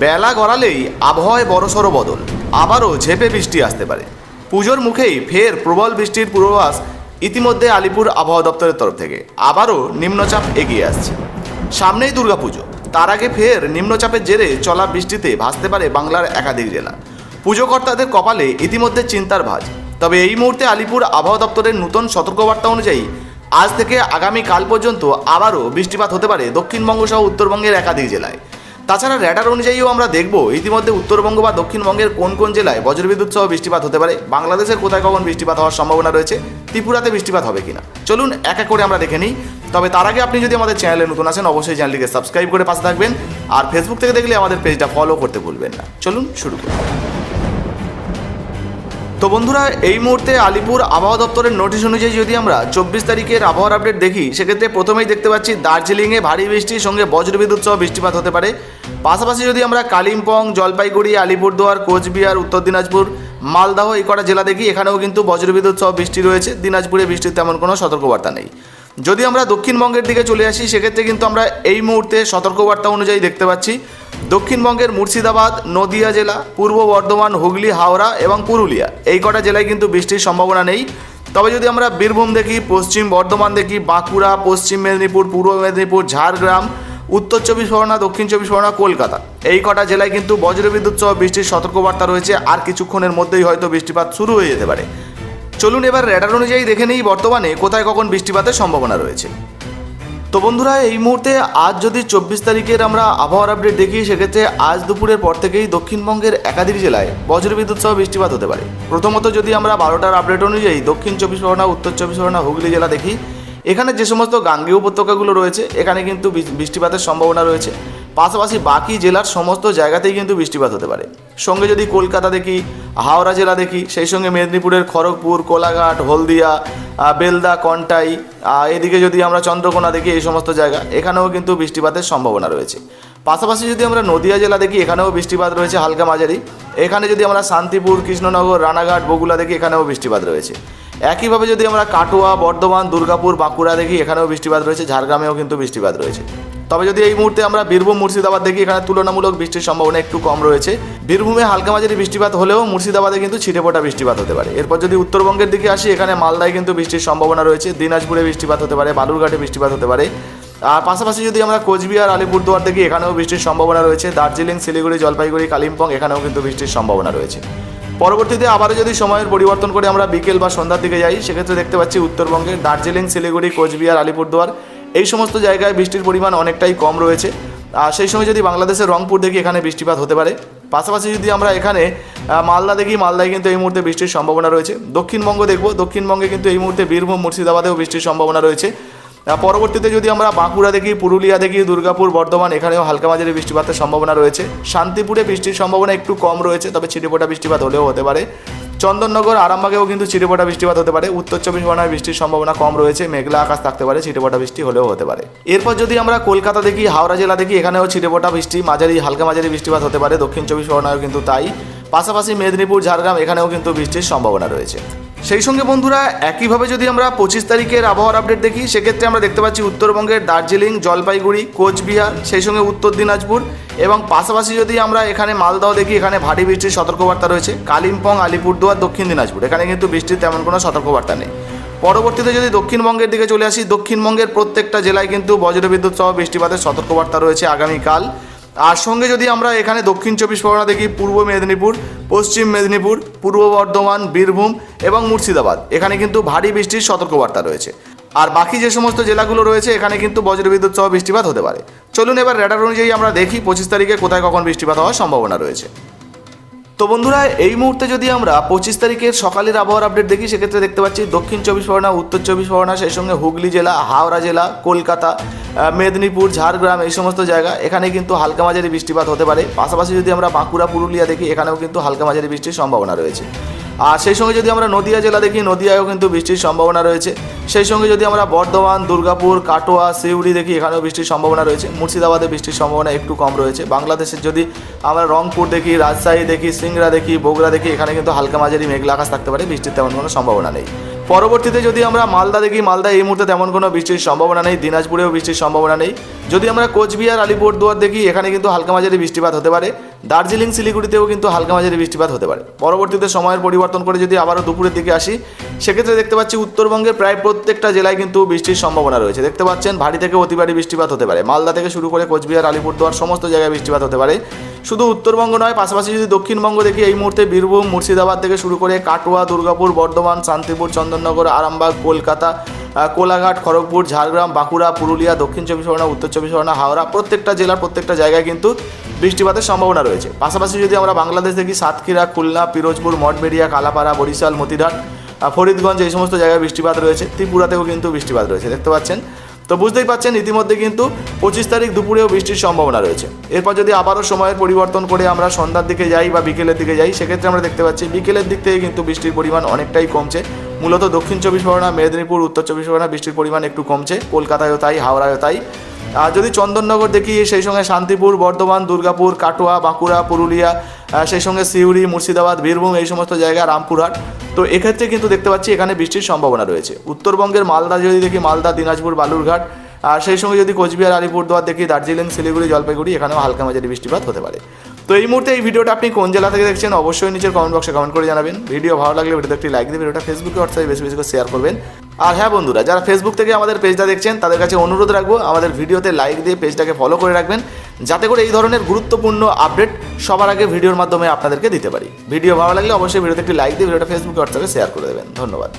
বেলা গড়ালেই আবহাওয়ায় বড়সড় বদল। আবারও ঝেপে বৃষ্টি আসতে পারে। পুজোর মুখেই ফের প্রবল বৃষ্টির পূর্বাভাস ইতিমধ্যে আলিপুর আবহাওয়া দপ্তরের তরফ থেকে। আবারও নিম্নচাপ এগিয়ে আসছে। সামনেই দুর্গাপুজো। তার আগে ফের নিম্নচাপের জেরে চলা বৃষ্টিতে ভাসতে পারে বাংলার একাধিক জেলা। পুজো কর্তাদের কপালে ইতিমধ্যে চিন্তার ভাঁজ। তবে এই মুহূর্তে আলিপুর আবহাওয়া দপ্তরের নতুন সতর্কবার্তা অনুযায়ী আজ থেকে আগামী কাল পর্যন্ত আবারও বৃষ্টিপাত হতে পারে দক্ষিণবঙ্গ সহ উত্তরবঙ্গের একাধিক জেলায়। তাছাড়া র্যাডার অনুযায়ীও আমরা দেখব ইতিমধ্যে উত্তরবঙ্গ বা দক্ষিণবঙ্গের কোন কোন জেলায় বজ্রবিদ্যুৎ সহ বৃষ্টিপাত হতে পারে, বাংলাদেশের কোথায় কখন বৃষ্টিপাত হওয়ার সম্ভাবনা রয়েছে, ত্রিপুরাতে বৃষ্টিপাত হবে কিনা। চলুন এক এক করে আমরা দেখে নিই। তবে তার আগে আপনি যদি আমাদের চ্যানেলে নতুন আসেন অবশ্যই চ্যানেলটিকে সাবস্ক্রাইব করে পাশে থাকবেন। আর ফেসবুক থেকে দেখলে আমাদের পেজটা ফলো করতে ভুলবেন না। চলুন শুরু করুন তো বন্ধুরা, এই মুহূর্তে আলিপুর আবহাওয়া দপ্তরের নোটিশ অনুযায়ী যদি আমরা চব্বিশ তারিখের আবহাওয়ার আপডেট দেখি, সেক্ষেত্রে প্রথমেই দেখতে পাচ্ছি দার্জিলিংয়ে ভারী বৃষ্টির সঙ্গে বজ্রবিদ্যুৎ সহ বৃষ্টিপাত হতে পারে। পাশাপাশি যদি আমরা কালিম্পং, জলপাইগুড়ি, আলিপুরদুয়ার, কোচবিহার, উত্তর দিনাজপুর, মালদাহ এই কটা জেলা দেখি, এখানেও কিন্তু বজ্রবিদ্যুৎ সহ বৃষ্টি রয়েছে। দিনাজপুরে বৃষ্টির তেমন কোনো সতর্কবার্তা নেই। যদি আমরা দক্ষিণবঙ্গের দিকে চলে আসি, সেক্ষেত্রে কিন্তু আমরা এই মুহূর্তে সতর্কবার্তা অনুযায়ী দেখতে পাচ্ছি দক্ষিণবঙ্গের মুর্শিদাবাদ, নদিয়া জেলা, পূর্ব বর্ধমান, হুগলি, হাওড়া এবং পুরুলিয়া। এই কটা জেলায় কিন্তু বৃষ্টির সম্ভাবনা নেই। তবে যদি আমরা বীরভূম দেখি, পশ্চিম বর্ধমান দেখি, বাঁকুড়া, পশ্চিম মেদিনীপুর, পূর্ব মেদিনীপুর, ঝাড়গ্রাম, উত্তর চব্বিশ পরগনা, দক্ষিণ চব্বিশ পরগনা, কলকাতা। এই কটা জেলায় কিন্তু বজ্রবিদ্যুৎ সহ বৃষ্টির সতর্কবার্তা রয়েছে। আর কিছুক্ষণের মধ্যেই হয়তো বৃষ্টিপাত শুরু হয়ে যেতে পারে। চলুন এবার রেডার অনুযায়ী দেখে নেই বর্তমানে কোথায় কখন বৃষ্টিপাতের সম্ভাবনা রয়েছে। তো বন্ধুরা, এই মুহূর্তে আজ যদি চব্বিশ তারিখের আমরা আবহাওয়ার আপডেট দেখি, সেক্ষেত্রে আজ দুপুরের পর থেকেই দক্ষিণবঙ্গের একাধিক জেলায় বজ্রবিদ্যুৎ সহ বৃষ্টিপাত হতে পারে। প্রথমত যদি আমরা বারোটার আপডেট অনুযায়ী দক্ষিণ চব্বিশ পরগনা, উত্তর চব্বিশ পরগনা, হুগলি জেলা দেখি, এখানে যে সমস্ত গাঙ্গেয় উপত্যকাগুলো রয়েছে, এখানে কিন্তু বৃষ্টিপাতের সম্ভাবনা রয়েছে। পাশাপাশি বাকি জেলার সমস্ত জায়গাতেই কিন্তু বৃষ্টিপাত হতে পারে। সঙ্গে যদি কলকাতা দেখি, হাওড়া জেলা দেখি, সেই সঙ্গে মেদিনীপুরের খড়গপুর, কোলাঘাট, হলদিয়া বেলদা, কন্টাই এদিকে যদি আমরা চন্দ্রকোনা দেখি, এই সমস্ত জায়গা, এখানেও কিন্তু বৃষ্টিপাতের সম্ভাবনা রয়েছে। পাশাপাশি যদি আমরা নদিয়া জেলা দেখি, এখানেও বৃষ্টিপাত রয়েছে হালকা মাঝারি। এখানে যদি আমরা শান্তিপুর, কৃষ্ণনগর, রানাঘাট, বগুলা দেখি, এখানেও বৃষ্টিপাত রয়েছে। একইভাবে যদি আমরা কাটোয়া, বর্ধমান, দুর্গাপুর, বাঁকুড়া দেখি, এখানেও বৃষ্টিপাত রয়েছে, ঝাড়গ্রামেও কিন্তু বৃষ্টিপাত রয়েছে। তবে যদি এই মুহূর্তে আমরা বীরভূম মুর্শিদাবাদ দেখি, এখানে তুলনামূলক বৃষ্টির সম্ভাবনা একটু কম রয়েছে। বীরভূমে হালকা মাঝারি বৃষ্টিপাত হলেও মুর্শিদাবাদে কিন্তু ছিটেপোটা বৃষ্টিপাত হতে পারে। এরপর যদি উত্তরবঙ্গের দিকে আসি, এখানে মালদায় কিন্তু বৃষ্টির সম্ভাবনা রয়েছে। দিনাজপুরে বৃষ্টিপাত হতে পারে, বালুরঘাটে বৃষ্টিপাত হতে পারে। আর পাশাপাশি যদি আমরা কোচবিহার, আলিপুরদুয়ার দেখি, এখানেও বৃষ্টির সম্ভাবনা রয়েছে। দার্জিলিং, শিলিগুড়ি, জলপাইগুড়ি, কালিম্পং, এখানেও কিন্তু বৃষ্টির সম্ভাবনা রয়েছে। পরবর্তীতে আবারও যদি সময়ের পরিবর্তন করে আমরা বিকেল বা সন্ধ্যার দিকে যাই, সেক্ষেত্রে দেখতে পাচ্ছি উত্তরবঙ্গে দার্জিলিং, শিলিগুড়ি, কোচবিহার, আলিপুরদুয়ার এই সমস্ত জায়গায় বৃষ্টির পরিমাণ অনেকটাই কম রয়েছে। আর সেই সময় যদি বাংলাদেশের রংপুর দেখি, এখানে বৃষ্টিপাত হতে পারে। পাশাপাশি যদি আমরা এখানে মালদা দেখি, মালদায় কিন্তু এই মুহূর্তে বৃষ্টির সম্ভাবনা রয়েছে। দক্ষিণবঙ্গ দেখব, দক্ষিণবঙ্গে কিন্তু এই মুহূর্তে বীরভূম, মুর্শিদাবাদেও বৃষ্টির সম্ভাবনা রয়েছে। পরবর্তীতে যদি আমরা বাঁকুড়া দেখি, পুরুলিয়া দেখি, দুর্গাপুর, বর্ধমান, এখানেও হালকা মাঝারি বৃষ্টিপাতের সম্ভাবনা রয়েছে। শান্তিপুরে বৃষ্টির সম্ভাবনা একটু কম রয়েছে, তবে ছিটেফোঁটা বৃষ্টিপাত হলেও হতে পারে। চন্দননগর, আরামবাগেও কিন্তু ছিটেফোঁটা বৃষ্টিপাত হতে পারে। উত্তর চব্বিশ পরগনায় বৃষ্টির সম্ভাবনা কম রয়েছে। মেঘলা আকাশ থাকতে পারে, ছিটেফোঁটা বৃষ্টি হলেও হতে পারে। এরপর যদি আমরা কলকাতা দেখি, হাওড়া জেলা দেখি, এখানেও ছিটেফোঁটা বৃষ্টি, মাঝারি, হালকা মাঝারি বৃষ্টিপাত হতে পারে। দক্ষিণ চব্বিশ পরগনায়ও কিন্তু তাই। পাশাপাশি মেদিনীপুর, ঝাড়গ্রাম, এখানেও কিন্তু বৃষ্টির সম্ভাবনা রয়েছে। সেই সঙ্গে বন্ধুরা, একইভাবে যদি আমরা পঁচিশ তারিখের আবহাওয়ার আপডেট দেখি, সেক্ষেত্রে আমরা দেখতে পাচ্ছি উত্তরবঙ্গের দার্জিলিং, জলপাইগুড়ি, কোচবিহার, সেই সঙ্গে উত্তর দিনাজপুর এবং পাশাপাশি যদি আমরা এখানে মালদাও দেখি, এখানে ভারী বৃষ্টির সতর্কবার্তা রয়েছে। কালিম্পং, আলিপুরদুয়ার, দক্ষিণ দিনাজপুর, এখানে কিন্তু বৃষ্টির তেমন কোনো সতর্কবার্তা নেই। পরবর্তীতে যদি দক্ষিণবঙ্গের দিকে চলে আসি, দক্ষিণবঙ্গের প্রত্যেকটা জেলায় কিন্তু বজ্রবিদ্যুৎ সহ বৃষ্টিপাতের সতর্কবার্তা রয়েছে আগামীকাল। আর সঙ্গে যদি আমরা এখানে দক্ষিণ চব্বিশ পরগনা দেখি, পূর্ব মেদিনীপুর, পশ্চিম মেদিনীপুর, পূর্ব বর্ধমান, বীরভূম এবং মুর্শিদাবাদ। এখানে কিন্তু ভারী বৃষ্টির সতর্কবার্তা রয়েছে। আর বাকি যে সমস্ত জেলাগুলো রয়েছে, এখানে কিন্তু বজ্রবিদ্যুৎ সহ বৃষ্টিপাত হতে পারে। চলুন এবার রেডার অনুযায়ী আমরা দেখি পঁচিশ তারিখে কোথায় কখন বৃষ্টিপাত হওয়ার সম্ভাবনা রয়েছে। তো বন্ধুরা, এই মুহূর্তে যদি আমরা পঁচিশ তারিখের সকালের আবহাওয়ার আপডেট দেখি, সেক্ষেত্রে দেখতে পাচ্ছি দক্ষিণ চব্বিশ পরগনা, উত্তর চব্বিশ পরগনা, সেই সঙ্গে হুগলি জেলা, হাওড়া জেলা, কলকাতা মেদিনীপুর, ঝাড়গ্রাম, এই সমস্ত জায়গা। এখানে কিন্তু হালকা মাঝারি বৃষ্টিপাত হতে পারে। পাশাপাশি যদি আমরা বাঁকুড়া, পুরুলিয়া দেখি, এখানেও কিন্তু হালকা মাঝারি বৃষ্টির সম্ভাবনা রয়েছে। আর সেই সঙ্গে যদি আমরা নদিয়া জেলা দেখি, নদিয়ায়ও কিন্তু বৃষ্টির সম্ভাবনা রয়েছে। সেই সঙ্গে যদি আমরা বর্ধমান, দুর্গাপুর, কাটোয়া, সিউড়ি দেখি, এখানেও বৃষ্টির সম্ভাবনা রয়েছে। মুর্শিদাবাদে বৃষ্টির সম্ভাবনা একটু কম রয়েছে। বাংলাদেশের যদি আমরা রংপুর দেখি, রাজশাহী দেখি, সিংড়া দেখি, বগুড়া দেখি, এখানে কিন্তু হালকা মাঝারি মেঘলা আকাশ থাকতে পারে। বৃষ্টির তেমন কোনো সম্ভাবনা নেই। পরবর্তীতে যদি আমরা মালদা দেখি, মালদা এই মুহূর্তে তেমন কোনো বৃষ্টির সম্ভাবনা নেই। দিনাজপুরেও বৃষ্টির সম্ভাবনা নেই। যদি আমরা কোচবিহার, আলিপুরদুয়ার দেখি, এখানে কিন্তু হালকা মাঝারি বৃষ্টিপাত হতে পারে। দার্জিলিং, শিলিগুড়িতেও কিন্তু হালকা মাঝারি বৃষ্টিপাত হতে পারে। পরবর্তীতে সময়ের পরিবর্তন করে যদি আবারও দুপুরের দিকে আসি, সেক্ষেত্রে দেখতে পাচ্ছি উত্তরবঙ্গের প্রায় প্রত্যেকটা জেলায় কিন্তু বৃষ্টির সম্ভাবনা রয়েছে। দেখতে পাচ্ছেন ভারী থেকে অতি ভারী বৃষ্টিপাত হতে পারে। মালদা থেকে শুরু করে কোচবিহার, আলিপুরদুয়ার সমস্ত জায়গায় বৃষ্টিপাত হতে পারে। শুধু উত্তরবঙ্গ নয়, পাশাপাশি যদি দক্ষিণবঙ্গ দেখি, এই মুহূর্তে বীরভূম, মুর্শিদাবাদ থেকে শুরু করে কাটোয়া, দুর্গাপুর, বর্ধমান, শান্তিপুর, চন্দননগর, আরামবাগ, কলকাতা কোলাঘাট, খড়গপুর, ঝাড়গ্রাম, বাঁকুড়া, পুরুলিয়া, দক্ষিণ চব্বিশ পরগনা, উত্তর চব্বিশ পরগনা, হাওড়া প্রত্যেকটা জেলার প্রত্যেকটা জায়গায় কিন্তু বৃষ্টিপাতের সম্ভাবনা রয়েছে। পাশাপাশি যদি আমরা বাংলাদেশ দেখি সাতক্ষীরা খুলনা পিরোজপুর মঠবেড়িয়া কালাপাড়া বরিশাল মতিরাট আহ, ফরিদগঞ্জ এই সমস্ত জায়গায় বৃষ্টিপাত রয়েছে। ত্রিপুরাতেও কিন্তু বৃষ্টিপাত রয়েছে দেখতে পাচ্ছেন? তো বুঝতেই পাচ্ছেন ইতিমধ্যে কিন্তু পঁচিশ তারিখ দুপুরেও বৃষ্টির সম্ভাবনা রয়েছে। এরপর যদি আবারও সময়ের পরিবর্তন করে আমরা সন্ধ্যার দিকে যাই বা বিকেলের দিকে যাই সেক্ষেত্রে আমরা দেখতে পাচ্ছি বিকেলের দিক থেকে কিন্তু বৃষ্টির পরিমাণ অনেকটাই কমছে। মূলত দক্ষিণ চব্বিশ পরগনা মেদিনীপুর উত্তর চব্বিশ পরগনা বৃষ্টির পরিমাণ একটু কমছে। কলকাতায়ও তাই হাওড়ায়ও তাই। যদি চন্দননগর দেখি, সেই সঙ্গে শান্তিপুর, বর্ধমান, দুর্গাপুর, কাটোয়া, বাঁকুড়া, পুরুলিয়া সেই সঙ্গে সিউড়ি, মুর্শিদাবাদ, বীরভূম, এই সমস্ত জায়গা, রামপুরহাট। তো এক্ষেত্রে কিন্তু দেখতে পাচ্ছি, এখানে বৃষ্টির সম্ভাবনা রয়েছে। উত্তরবঙ্গের মালদা, যদি দেখি, মালদা, দিনাজপুর, বালুরঘাট, আর সেই সঙ্গে যদি কোচবিহার, আলিপুরদুয়ার দেখি, দার্জিলিং, শিলিগুড়ি, জলপাইগুড়ি, এখানেও হালকা মাঝারি বৃষ্টিপাত হতে পারে। তো এই মুহূর্তে এই ভিডিওটা আপনি কোন জেলা থেকে দেখছেন, অবশ্যই নিচের কমেন্ট বক্সে কমেন্ট করে জানাবেন। ভিডিও ভালো লাগলে ভিডিওতে একটি লাইক দিয়ে ভিডিওটা ফেসবুকে হোয়াটসঅ্যাপে বেশি বেশি করে শেয়ার করবেন। আর হ্যাঁ বন্ধুরা, যারা ফেসবুক থেকে আমাদের পেজটা দেখছেন, তাদের কাছে অনুরোধ রাখব, আমাদের ভিডিওতে লাইক দিয়ে পেজটাকে ফলো করে রাখবেন। যাতে করে এই ধরনের গুরুত্বপূর্ণ আপডেট সবার আগে ভিডিওর মাধ্যমে আপনাদেরকে দিতে পারি। ভিডিও ভালো লাগলে অবশ্যই ভিডিওতে একটি লাইক দিয়ে ভিডিওটা ফেসবুকে হোয়াটসঅ্যাপে শেয়ার করে দেবেন। ধন্যবাদ।